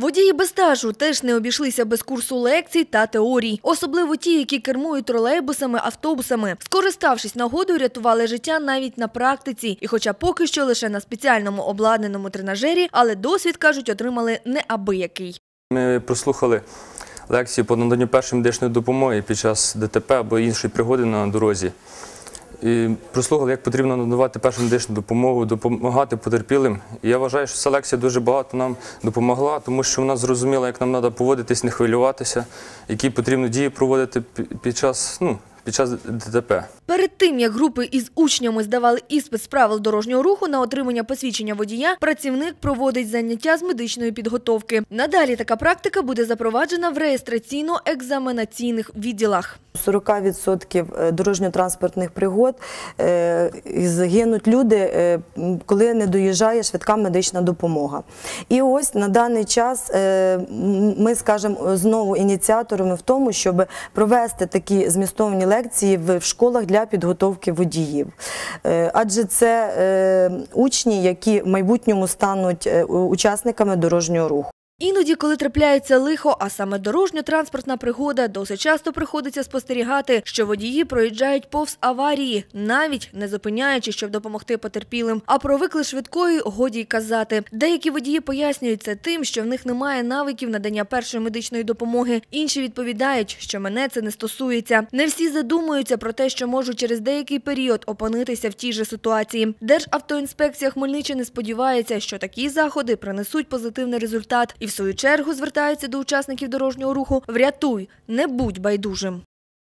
Водії без стажу теж не обійшлися без курсу лекцій та теорій. Особливо ті, які кермують тролейбусами, автобусами. Скориставшись нагодою, рятували життя навіть на практиці. І хоча поки що лише на спеціальному обладнаному тренажері, але досвід, кажуть, отримали неабиякий. Ми прослухали лекції по наданню першої медичної допомоги під час ДТП або іншої пригоди на дорозі. І прослухали, як потрібно надавати першу медичну допомогу, допомагати потерпілим. І я вважаю, що ця дуже багато нам допомогла, тому що вона зрозуміла, як нам треба поводитись, не хвилюватися, які потрібно дії проводити під час, ну, під час ДТП. Перед тим, як групи із учнями здавали іспит з правил дорожнього руху на отримання посвідчення водія, працівник проводить заняття з медичної підготовки. Надалі така практика буде запроваджена в реєстраційно-екзаменаційних відділах. 40% дорожньо-транспортних пригод е, і загинуть люди, е, коли не доїжджає швидка медична допомога. І ось на даний час е, ми, скажемо, знову ініціаторами в тому, щоб провести такі змістовні лекції в школах для підготовки водіїв. Е, Адже це е, учні, які в майбутньому стануть е, учасниками дорожнього руху. Іноді, коли трапляється лихо, а саме дорожньо-транспортна пригода, досить часто приходиться спостерігати, що водії проїжджають повз аварії, навіть не зупиняючи, щоб допомогти потерпілим. А про виклик швидкої годі й казати. Деякі водії пояснюють це тим, що в них немає навиків надання першої медичної допомоги. Інші відповідають, що мене це не стосується. Не всі задумуються про те, що можуть через деякий період опинитися в тій же ситуації. Державтоінспекція Хмельниччини сподівається, що такі заходи принесуть позитивний результат і свою чергу звертається до учасників дорожнього руху «Врятуй, не будь байдужим».